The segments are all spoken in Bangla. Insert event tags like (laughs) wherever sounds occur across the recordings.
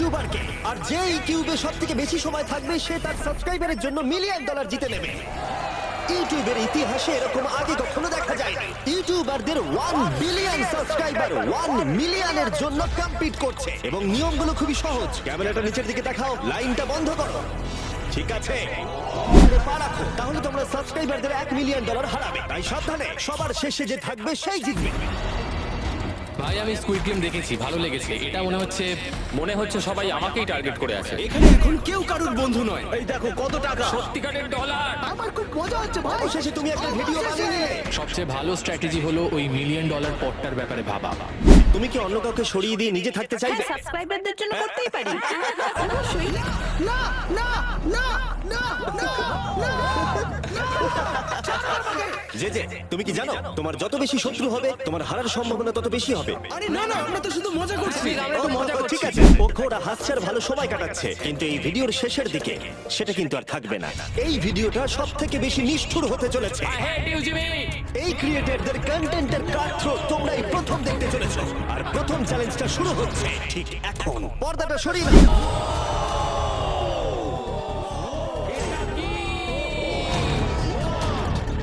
ইউটিউবারকে। আর যে ইউটিউবে সব থেকে বেশি সময় থাকবে, সে তার সাবস্ক্রাইবারের জন্য মিলিয়ন ডলার জিতে নেবে। ইউটিউবের ইতিহাসে এরকম আগে কখনো দেখা যায়নি। ইউটিউবারদের ওয়ান বিলিয়ন সাবস্ক্রাইবার ওয়ান মিলিয়নের জন্য কম্পিট করছে। এবং নিয়মগুলো খুবই সহজ। ক্যামেরাটা নিচের দিকে দেখাও, লাইনটা বন্ধ করো। ঠিক আছে। পা। তাহলে তোমরা সাবস্ক্রাইবারদের এক মিলিয়ন ডলার হারাবে। তাই সাবধানে, সবার শেষে যে থাকবে, সেই জিতবে। ভাই আমি স্কুইড গেম দেখেছি ভালো লেগেছে এটা মনে হচ্ছে মনে হচ্ছে সবাই আমাকেই টার্গেট করে আছে এখানে এখন কেউ কারুর বন্ধু নয় এই দেখো কত টাকা সত্যিকারের ডলার আমার খুব মজা হচ্ছে ভাই শেষে তুমি একটা ভিডিও বানিয়ে নিলে সবচেয়ে ভালো স্ট্র্যাটেজি হলো ওই মিলিয়ন ডলার পটটার ব্যাপারে ভাবা তুমি কি অন্য কাউকে সরিয়ে দিয়ে নিজে থাকতে চাইবে হ্যাঁ সাবস্ক্রাইবারদের জন্য করতেই পারি অবশ্যই যে যে তুমি কি জানো? তোমার যত বেশি শত্রু হবে তোমার হারার সম্ভাবনা তত বেশি হবে। আরে না না আমরা তো শুধু মজা করছি। ও, ঠিক আছে। হাসছে আর ভালো সময় কাটাচ্ছে। কিন্তু এই ভিডিওর শেষের দিকে সেটা কিন্তু আর থাকবে না। এই ভিডিওটা সব থেকে বেশি নিষ্ঠুর হতে চলেছে। এই ক্রিয়েটরদের কন্টেন্টের কার্থ তোমরা এই প্রথম দেখতে চলেছো। আর প্রথম চ্যালেঞ্জটা শুরু হচ্ছে। ঠিক এখন। পর্দাটা সরিয়ে দাও।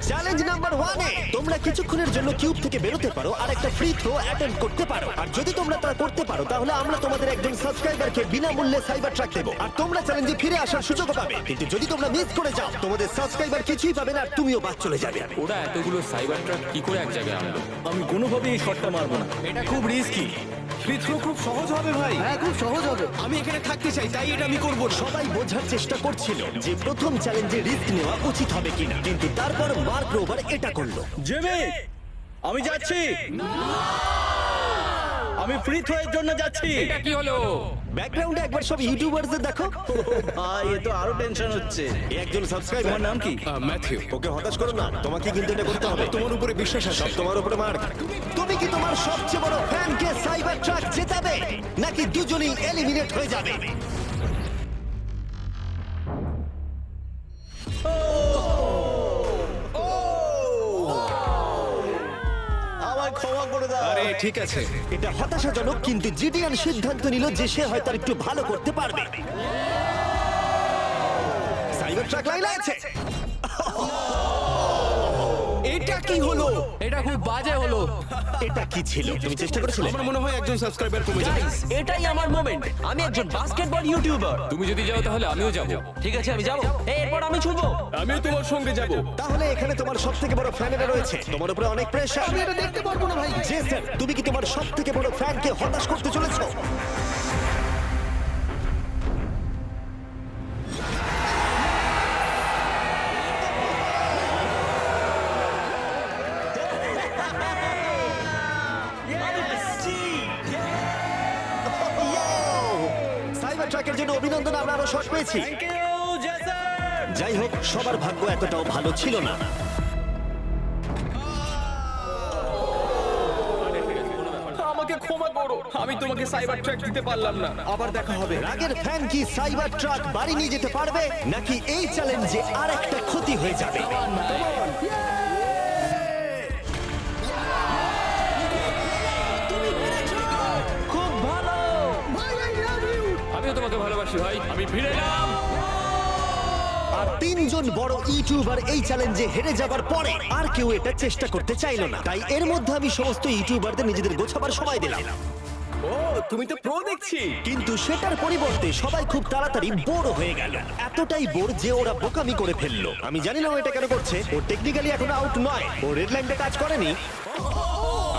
চ্যালেঞ্জ নাম্বার ওয়ানে তোমরা কিছুক্ষণের জন্য কিউব থেকে বেরোতে পারো আর একটা ফ্রি থ্রো অ্যাটেম্প করতে পারো। আর যদি তোমরা তা করতে পারো তাহলে আমরা তোমাদের একজন সাবস্ক্রাইবারকে বিনামূল্যে সাইবার ট্রাক দেবো। আর তোমরা চ্যালেঞ্জে ফিরে আসার সুযোগ পাবে। কিন্তু যদি তোমরা মিস করে যাও তোমাদের সাবস্ক্রাইবার কিছুই পাবে না আর তুমিও বাদ চলে যাবে। ওরা এতগুলো সাইবার ট্রাক কি করে এক জায়গায় আনলো? আমি কোনোভাবেই এই শটটা মারবো না। এটা খুব রিস্কি ফ্রি থ্রো খুব সহজ হবে ভাই। হ্যাঁ খুব সহজ হবে। আমি এখানে থাকতে চাই তাই এটা আমি করব সবাই বোঝার চেষ্টা করছিল যে প্রথম চ্যালেঞ্জে রিস্ক নেওয়া উচিত হবে কিনা কিন্তু তারপর মার্ক রোভার এটা করল। জেমি আমি যাচ্ছি। আমি ফ্রি থ্রো এর জন্য যাচ্ছি। এটা কি হলো? ব্যাকগ্রাউন্ডে একবার সব ইউটিউবারদের দেখো। ভাই এ তো আরও টেনশন হচ্ছে। একজন সাবস্ক্রাইবার তোমার নাম কি? ম্যাথিউ ওকে হতাশ করো না তোমাকে কিন্তু এটা করতে হবে। তোমার উপরে বিশ্বাস আছে। সব তোমার উপরে মার্ক তুমি কি তোমার সবচেয়ে বড় ফ্যানকে সাইবার ট্রাক জেতাবে? নাকি দুজনেই এলিমিনেট হয়ে যাবে? ঠিক আছে। এটা হতাশাজনক কিন্তু জিডিয়ান সিদ্ধান্ত নিল যে সে হয়তো আর একটু ভালো করতে পারবে। সাইবার ট্রাক লাইন আছে। (laughs) কি হলো? এটা খুব বাজে হলো। এটা কি ছিল? তুমি চেষ্টা করেছিলে? আমার মনে হয় একজন সাবস্ক্রাইবার কমে যাবে। এটাই আমার মোমেন্ট আমি একজন বাস্কেটবল ইউটিউবার তুমি যদি যাও তাহলে আমিও যাব। ঠিক আছে আমি যাব। এই, এরপর আমি ছুটবো আমিও তোমার সঙ্গে যাব। তাহলে এখানে তোমার সব থেকে বড় ফ্যানেরা রয়েছে। তোমার উপরে অনেক প্রেশার আমি এটা দেখতে পারব না ভাই। জেসন তুমি কি তোমার সব থেকে বড় ফ্যানকে হতাশ করতে চলেছো? সাইবার ট্রাকের জন্য অভিনন্দন আমরা আরও শট পেয়েছি। যাই হোক সবার ভাগ্য এতটাও ভালো ছিল না। আমাকে ক্ষমা করো আমি তোমাকে সাইবার ট্র্যাক দিতে পারলাম না। আবার দেখা হবে। রাগের ফ্যান কি সাইবার ট্রাক বাড়ি নিয়ে যেতে পারবে নাকি এই চ্যালেঞ্জে আর একটা ক্ষতি হয়ে যাবে? তোমাকে ভালোবাসি ভাই। আমি ফিরে এলাম। আর তিনজন বড় ইউটিউবার এই চ্যালেঞ্জে হেরে যাবার পরে আর কেউ এটা চেষ্টা করতে চাইলো না। তাই এর মধ্যে আমি সমস্ত ইউটিউবারদের নিজেদের গোছাবার সময় দিলাম। ও তুমি তো প্রো দেখছি। কিন্তু সেটার পরিবর্তে সবাই খুব তাড়াতাড়ি বোর হয়ে গেল। এতটাই বোর যে ওরা বোকামি করে ফেলল। আমি জানি না ও এটা কেন করছে। ও টেকনিক্যালি এখন আউট নয়। ও রেড লাইনটা কাজ করেনি।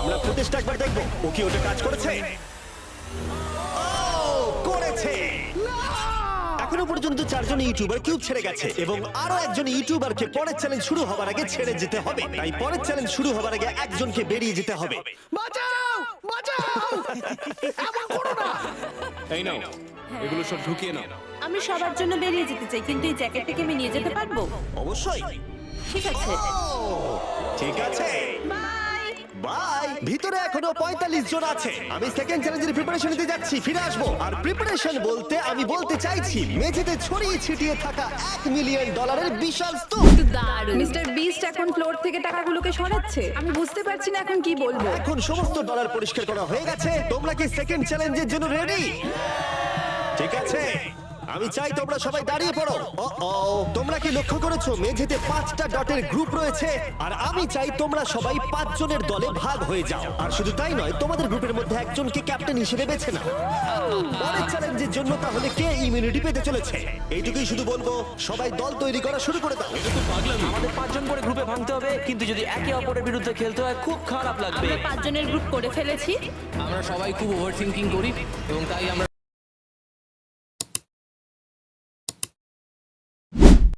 আমরা ফুটেজটা একবার দেখব। ও কি ওটা কাজ করেছে? এখনও পর্যন্ত চারজন ইউটিউবার কিউব ছেড়ে গেছে এবং আরও একজন ইউটিউবারকে পরের চ্যালেঞ্জ শুরু হবার আগে ছেড়ে যেতে হবে। তাই পরের চ্যালেঞ্জ শুরু হবার আগে একজনকে বেরিয়ে যেতে হবে। এই নাও এগুলো সব ঢুকিয়ে নাও। আমি সবার জন্য বেরিয়ে যেতে চাই কিন্তু এই জ্যাকেটটাকে আমি নিয়ে যেতে পারব? অবশ্যই। ঠিক আছে। ঠিক আছে। বাই! বাই ভিতরে এখনও পঁয়তাল্লিশ জন আছে। আমি সেকেন্ড চ্যালেঞ্জের প্রিপারেশন নিতে যাচ্ছি। ফিরে আসব। আর প্রিপারেশন বলতে আমি বলতে চাইছি মেঝেতে ছড়িয়ে ছিটিয়ে থাকা এক মিলিয়ন ডলারের বিশাল স্তূপ। দারুণ। মিস্টার বিস্ট এখন ফ্লোর থেকে টাকাগুলোকে সরাচ্ছে। আমি বুঝতে পারছি না এখন কি বলব। এখন সমস্ত ডলার পরিষ্কার করা হয়ে গেছে। তোমরা কি সেকেন্ড চ্যালেঞ্জের জন্য রেডি ঠিক আছে। আমি চাই তোমরা সবাই দাঁড়িয়ে পড়ো। ও তোমরা কি লক্ষ্য করেছ? মেঝেতে পাঁচটা ডটের গ্রুপ রয়েছে। আর আমি চাই তোমরা সবাই পাঁচ জনের দলে ভাগ হয়ে যাও। আর শুধু তাই নয় তোমাদের গ্রুপের মধ্যে একজনকে ক্যাপ্টেন হিসেবে বেছে নাও। পরের চ্যালেঞ্জের জন্য তাহলে কে ইমিউনিটি পেতে চলেছে? এইটুকুই শুধু বলব সবাই দল তৈরি করা শুরু করে দাও। আমাদের পাঁচজন করে গ্রুপে ভাঙতে হবে কিন্তু যদি একে অপরের বিরুদ্ধে খেলতে হয় খুব খারাপ লাগবে। আমরা পাঁচজনের গ্রুপ করে ফেলেছি। আমরা সবাই খুব ওভার থিঙ্কিং করি এবং তাই আমরা